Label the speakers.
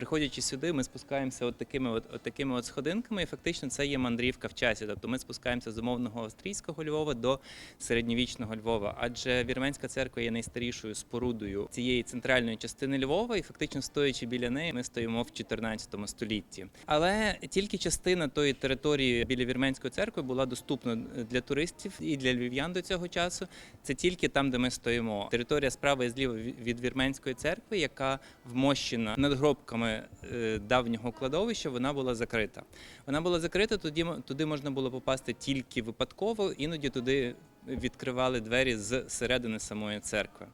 Speaker 1: приходячи сюди, ми спускаємося от такими от, от такими от сходинками, і фактично це є мандрівка в часі. Тобто ми спускаємося з умовного австрійського Львова до середньовічного Львова. Адже Вірменська церква є найстарішою спорудою цієї центральної частини Львова, і фактично стоячи біля неї, ми стоїмо в 14 столітті. Але тільки частина тої території біля Вірменської церкви була доступна для туристів і для львів'ян до цього часу. Це тільки там, де ми стоїмо. Територія справа і зліва від Вірменської церкви, яка вмощена надгробками е, давнього кладовища, вона була закрита. Вона була закрита, тоді туди можна було попасти тільки випадково, іноді туди відкривали двері з середини самої церкви.